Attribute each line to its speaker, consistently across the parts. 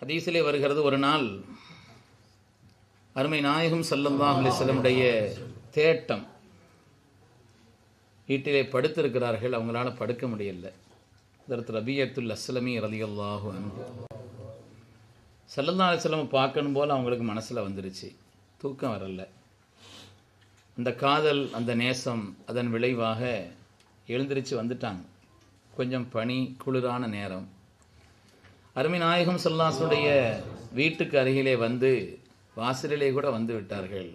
Speaker 1: ஹதீஸிலே வருகிறது ஒரு நாள் அருமை நாயகம் சல்லல்லாஹு அலைஹி தேட்டம் வீட்டிலே படுத்திருக்கிறார்கள். அவங்களால படுக்க முடியல. இதற்கு ரபியத்துல் அஸ்லமி ரலியல்லாஹு அன்ஹு. சல்லல்லா அலிஸ்லம் பார்க்கணும் போல் அவங்களுக்கு மனசில் வந்துருச்சு. தூக்கம் வரல. அந்த காதல் அந்த நேசம் அதன் விளைவாக எழுந்திருச்சு வந்துட்டாங்க. கொஞ்சம் பனி குளிரான நேரம். அருமை நாயகம் வீட்டுக்கு அருகிலே வந்து வாசலிலே கூட வந்து விட்டார்கள்.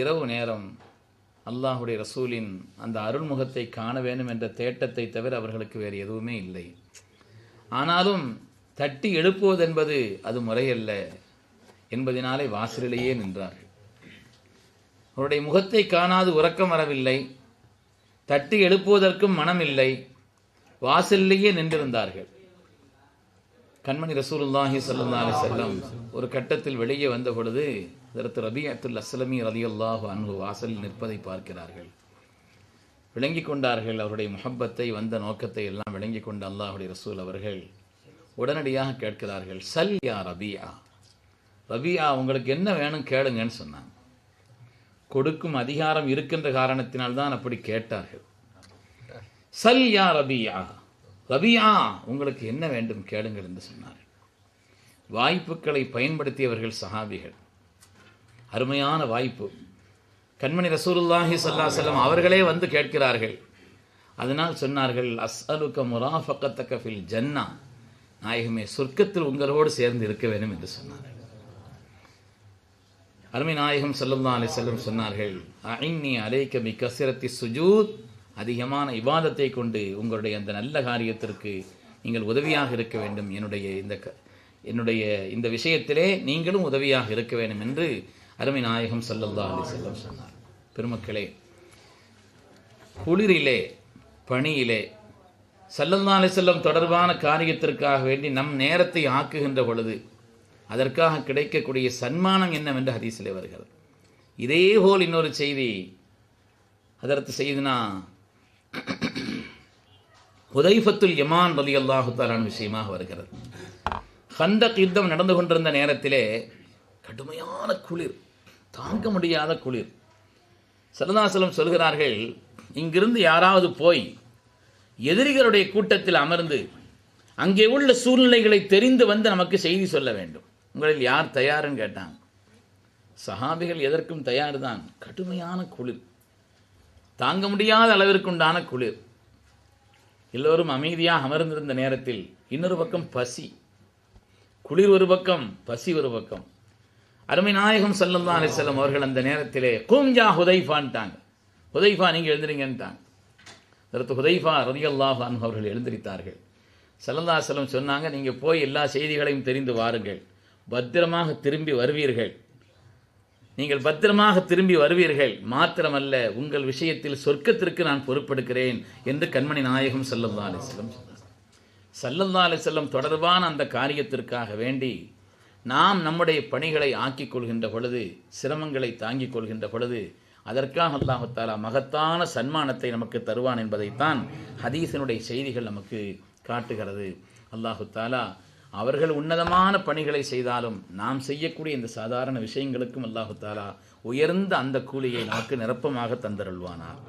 Speaker 1: இரவு நேரம் அல்லாஹுடைய ரசூலின் அந்த அருள்முகத்தை காண வேண்டும் என்ற தேட்டத்தை தவிர அவர்களுக்கு வேறு எதுவுமே இல்லை. ஆனாலும் தட்டி எழுப்புவதென்பது அது முறையல்ல என்பதினாலே வாசலிலேயே நின்றார்கள். அவருடைய முகத்தை காணாது உறக்கம் வரவில்லை. தட்டி எழுப்புவதற்கும் மனம் இல்லை வாசலிலேயே நின்றிருந்தார்கள். கண்மணி ரசூலுல்லாஹி ஸல்லல்லாஹு செல்லம் ஒரு கட்டத்தில் வெளியே வந்த பொழுது அதற்கு ரபியத்துல் அஸ்லமி ரலியல்லாஹு அன்பு வாசலில் நிற்பதை பார்க்கிறார்கள். விளங்கி கொண்டார்கள் அவருடைய முஹப்பத்தை வந்த நோக்கத்தை எல்லாம் விளங்கி கொண்ட அல்லாஹுடைய ரசூல் அவர்கள் உடனடியாக கேட்கிறார்கள் சல் யா ரபியா? ரபியா உங்களுக்கு என்ன வேணும் கேளுங்கன்னு சொன்னாங்க. கொடுக்கும் அதிகாரம் இருக்கின்ற காரணத்தினால்தான் அப்படி கேட்டார்கள். சல் யா ரபியா? ரபியா உங்களுக்கு என்ன வேண்டும் கேளுங்கள் என்று சொன்னார்கள் வாய்ப்புகளை பயன்படுத்தியவர்கள் சஹாபிகள். அருமையான வாய்ப்பு. கண்மணி ரசூலுல்லாஹி சல்லா செல்லம் அவர்களே வந்து கேட்கிறார்கள். அதனால் சொன்னார்கள் அஸ் அலுக்க முராஃபக்கத்தக்க ஃபில் ஜன்னா. நாயகமே சொர்க்கத்தில் உங்களோடு சேர்ந்து இருக்க வேண்டும் என்று சொன்னார்கள் அருமை நாயகம் செல்லும் அலைஹி செல்லும் சொன்னார்கள் அஇன்னி அலைக பி கஸரத்தி சுஜூத். அதிகமான இபாதத்தை கொண்டு உங்களுடைய அந்த நல்ல காரியத்திற்கு நீங்கள் உதவியாக இருக்க வேண்டும். என்னுடைய இந்த க- என்னுடைய இந்த விஷயத்திலே நீங்களும் உதவியாக இருக்க வேண்டும் என்று அருமை நாயகம் ஸல்லல்லாஹு அலி செல்லம் சொன்னார். பெருமக்களே குளிரிலே பணியிலே சல்லல்லா அலிசல்லம் தொடர்பான காரியத்திற்காக வேண்டி நம் நேரத்தை ஆக்குகின்ற பொழுது அதற்காக கிடைக்கக்கூடிய சன்மானம் என்னவென்று ஹதீஸிலே வருகிறது. இதேபோல் இன்னொரு செய்தி அதற்கு செய்தினா ஹுதைஃபத்துல் யமான் ரலி அல்லாஹுத்தாலான விஷயமாக வருகிறது. ஹந்தக் யுத்தம் நடந்து கொண்டிருந்த நேரத்திலே கடுமையான குளிர் தாங்க முடியாத குளிர். சரதாசலம் சொல்கிறார்கள் இங்கிருந்து யாராவது போய் எதிரிகளுடைய கூட்டத்தில் அமர்ந்து அங்கே உள்ள சூழ்நிலைகளை தெரிந்து வந்து நமக்கு செய்தி சொல்ல வேண்டும். உங்களில் யார் தயாருன்னு கேட்டாங்க. சஹாபிகள் எதற்கும் தயார் தான் கடுமையான குளிர். தாங்க முடியாத அளவிற்குண்டான குளிர். எல்லோரும் அமைதியாக அமர்ந்திருந்த நேரத்தில் இன்னொரு பக்கம் பசி. குளிர் ஒரு பக்கம் பசி ஒரு பக்கம். அருமை நாயகம் சல்லல்லா அலிசல்லம் அவர்கள் அந்த நேரத்திலே கூஞ்சா ஹுதைஃபான்ட்டாங்க. ஹுதைஃபா நீங்கள் எழுந்துறீங்கன்ட்டாங்க அடுத்து ஹுதைஃபா ரதியல்லாஹ் அன்ஹு அவர்கள் எழுந்திருத்தார்கள். சல்லல்லா செல்லம் சொன்னாங்க நீங்கள் போய் எல்லா செய்திகளையும் தெரிந்து வாருங்கள். பத்திரமாக திரும்பி வருவீர்கள். நீங்கள் பத்திரமாக திரும்பி வருவீர்கள். மாத்திரமல்ல உங்கள் விஷயத்தில் சொர்க்கத்திற்கு நான் பொறுப்பெடுக்கிறேன் என்று கண்மணி நாயகம் சல்லல்லா அலிஸ்லம் சொன்னார். சல்லல்லா அலிஸ்லம் தொடர்பான அந்த காரியத்திற்காக வேண்டி நாம் நம்முடைய பணிகளை ஆக்கிக் கொள்கின்ற பொழுது சிரமங்களை தாங்கிக் கொள்கின்ற பொழுது அதற்காக அல்லாஹத்தாலா மகத்தான சன்மானத்தை நமக்கு தருவான் என்பதைத்தான் ஹதீசனுடைய செய்திகள் நமக்கு காட்டுகிறது. அல்லாஹு தாலா அவர்கள் உன்னதமான பணிகளை செய்தாலும் நாம் செய்யக்கூடிய இந்த சாதாரண விஷயங்களுக்கும் அல்லாஹு தாலா உயர்ந்த அந்த கூலியை நமக்கு நிரப்பமாக தந்தருள்வானார்